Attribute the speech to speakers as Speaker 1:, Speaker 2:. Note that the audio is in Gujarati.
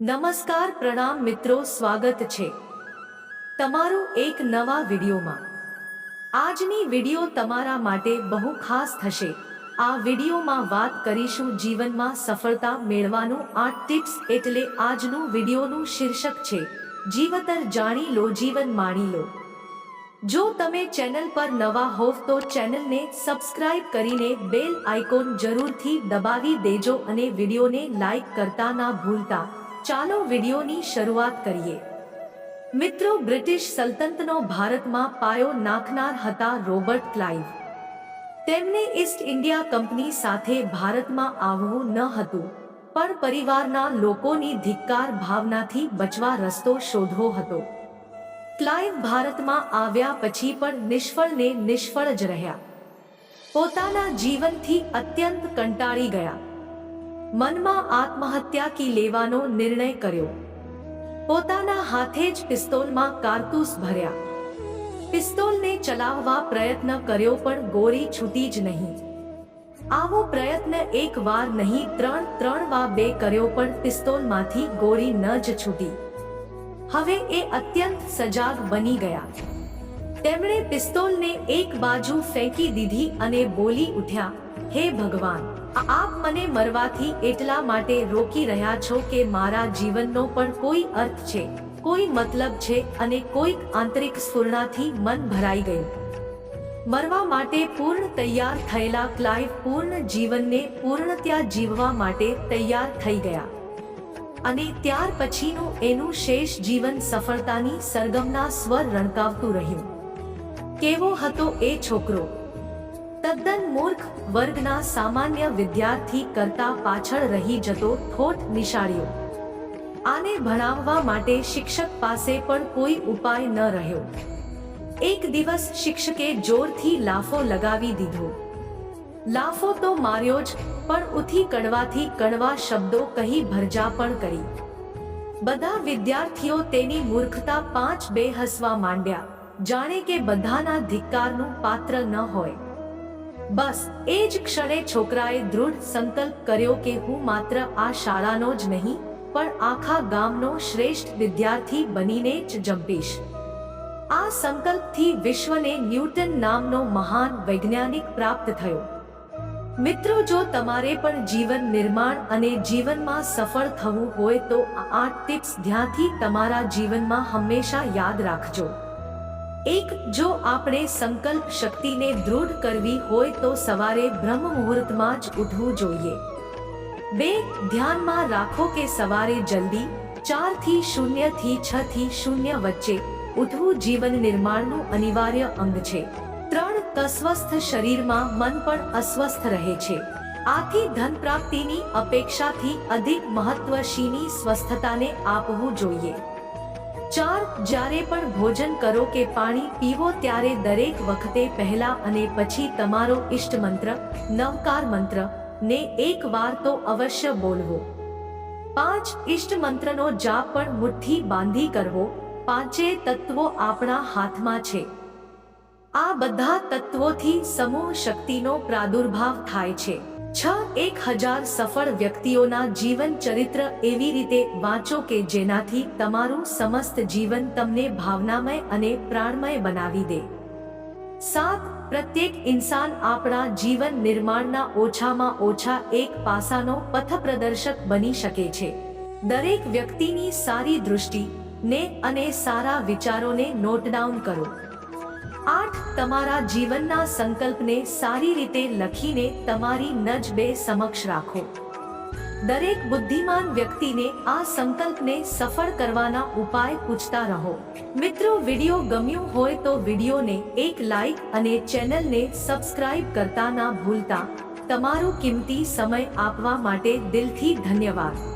Speaker 1: નમસ્કાર પ્રણામ મિત્રો, સ્વાગત છે તમારું એક નવા વિડીયોમાં. આજની વીડિયો તમારા માટે બહુ ખાસ થશે. આ વિડીયોમાં વાત કરીશું જીવનમાં સફળતા મેળવાનું આઠ ટિપ્સ એટલે આજનું વિડીયોનું શીર્ષક છે, જીવતર જાણી લો, જીવન માણી લો. જો તમે ચેનલ પર નવા હોવ તો ચેનલને સબસ્ક્રાઇબ કરીને બેલ આઇકોન જરૂરથી દબાવી દેજો અને વિડીયોને લાઈક કરતા ના ભૂલતા. ચાલો વિડીયોની શરૂઆત કરીએ. મિત્રો, બ્રિટિશ સલ્તનતનો ભારતમાં પાયો નાખનાર હતા રોબર્ટ ક્લાઇવ. તેમને ઈસ્ટ ઇન્ડિયા કંપની સાથે ભારતમાં આવવું ન હતું, પણ પરિવારના લોકોની ધિક્કાર ભાવનાથી બચવા રસ્તો શોધવો હતો. ક્લાઇવ ભારતમાં આવ્યા પછી પણ નિષ્ફળ ને નિષ્ફળ જ રહ્યા. પોતાના જીવનથી અત્યંત કંટાળી ગયા. મનમાં આત્મહત્યા કી લેવાનો નિર્ણય કર્યો. પોતાના હાથે જ પિસ્તોલમાં કારતૂસ ભર્યા. પિસ્તોલને ચલાવવા પ્રયત્ન કર્યો પણ ગોળી છૂટી જ નહીં. આવો પ્રયત્ન એક વાર નહીં, ત્રણ ત્રણ વાર બે કર્યો પણ પિસ્તોલમાંથી ગોળી ન જ છૂટી. હવે એ અત્યંત સજાગ બની ગયા. તેમણે પિસ્તોલને એક બાજુ ફેંકી દીધી અને બોલી ઉઠ્યા હે ભગવાન આપ મને મરવાથી એટલા માટે રોકી રહ્યા છો કે મારા જીવનનો પણ કોઈ અર્થ છે, કોઈ મતલબ છે અને કોઈક આંતરિક સ્ફૂર્ણાથી મન ભરાઈ ગયું. મરવા માટે પૂર્ણ તૈયાર થયેલા ક્લાઇવ પૂર્ણ જીવનને પૂર્ણત્યા જીવવા માટે તૈયાર થઈ ગયા. અને ત્યાર પછીનું એનું શેષ જીવન સફળતાની સરગમના સ્વર રણકાવતું રહ્યું. કેવો હતો એ છોકરો? તદ્દન મૂર્ખ વર્ગના સામાન્ય વિદ્યાર્થી કરતા પાછળ રહી જતો થોટ નિશાળ્યો આને ભણાવવા માટે શિક્ષક પાસે પણ કોઈ ઉપાય ન રહ્યો. એક દિવસ શિક્ષકે જોરથી લાફો લગાવી દીધો. લાફો તો માર્યો જ, પણ ઉથી કડવાથી કડવા શબ્દો કહી ભરજા પણ કરી. બધા વિદ્યાર્થીઓ તેની મૂર્ખતા પાંચ બે હસવા માંડ્યા. જાણે કે બધાના ધિક્કારનું પાત્ર ન હોય. બસ, એ જ ક્ષણે છોકરાએ દૃઢ સંકલ્પ કર્યો કે હું માત્ર આ શાળાનો જ નહીં, પણ આખા ગામનો શ્રેષ્ઠ વિદ્યાર્થી બનીને જ જંપીશ. આ સંકલ્પથી વિશ્વને ન્યૂટન નામનો મહાન વૈજ્ઞાનિક પ્રાપ્ત થયો. મિત્રો, જો તમારે પણ જીવન નિર્માણ અને જીવનમાં સફળ થવું હોય તો આ ટિપ્સ ધ્યાનથી તમારા જીવનમાં હંમેશા યાદ રાખજો. એક જો આપણે સંકલ્પ શક્તિને દૃઢ કરવી હોય તો સવારે બ્રહ્મ મુહૂર્તમાં જ ઉઠવું જોઈએ. બે, ધ્યાનમાં રાખો કે સવારે જલ્દી ચારથી શૂન્યથી છ થી શૂન્ય વચ્ચે ઉઠવું જીવન નિર્માણનું અનિવાર્ય અંગ છે. ત્રણ અસ્વસ્થ શરીરમાં મન પણ અસ્વસ્થ રહે છે. આથી ધન પ્રાપ્તિની અપેક્ષાથી અધિક મહત્વ સ્વસ્થતાને આપવું જોઈએ. ચાર, જ્યારે પણ ભોજન કરો કે પાણી પીવો ત્યારે દરેક વખતે પહેલા અને પછી તમારો ઇષ્ટ મંત્ર, નવકાર મંત્ર, ને એક વાર તો અવશ્ય બોલવો. પાંચ, ઇષ્ટ મંત્રનો જાપ પણ મુઠ્ઠી બાંધી કરવો, પાંચે તત્વો આપણા હાથમાં છે. આ બધા તત્વોથી સમૂહ શક્તિનો પ્રાદુર્ભાવ થાય છે. છ એક હજાર સફળ વ્યક્તિઓના જીવન ચરિત્ર એવી રીતે વાંચો કે જેનાથી તમારું સમસ્ત જીવન તમને ભાવનામય અને પ્રાણમય બનાવી દે. સાત, પ્રત્યેક ઇન્સાન આપણા જીવન નિર્માણના ઓછામાં ઓછા એક પાસાનો પથપ્રદર્શક બની શકે છે. દરેક વ્યક્તિની સારી દૃષ્ટિ ને અને સારા વિચારોને નોટ ડાઉન કરો. આઠ તમારા જીવનના સંકલ્પને સારી રીતે લખીને તમારી નજ બે સમક્ષ રાખો. દરેક બુદ્ધિમાન વ્યક્તિને આ સંકલ્પને સફળ કરવાના ઉપાય પૂછતા રહો. મિત્રો, વિડિયો ગમ્યું હોય તો વિડિયોને એક લાઈક અને ચેનલને સબસ્ક્રાઇબ કરતા ના ભૂલતા. તમારો કિંમતી સમય આપવા માટે દિલથી ધન્યવાદ.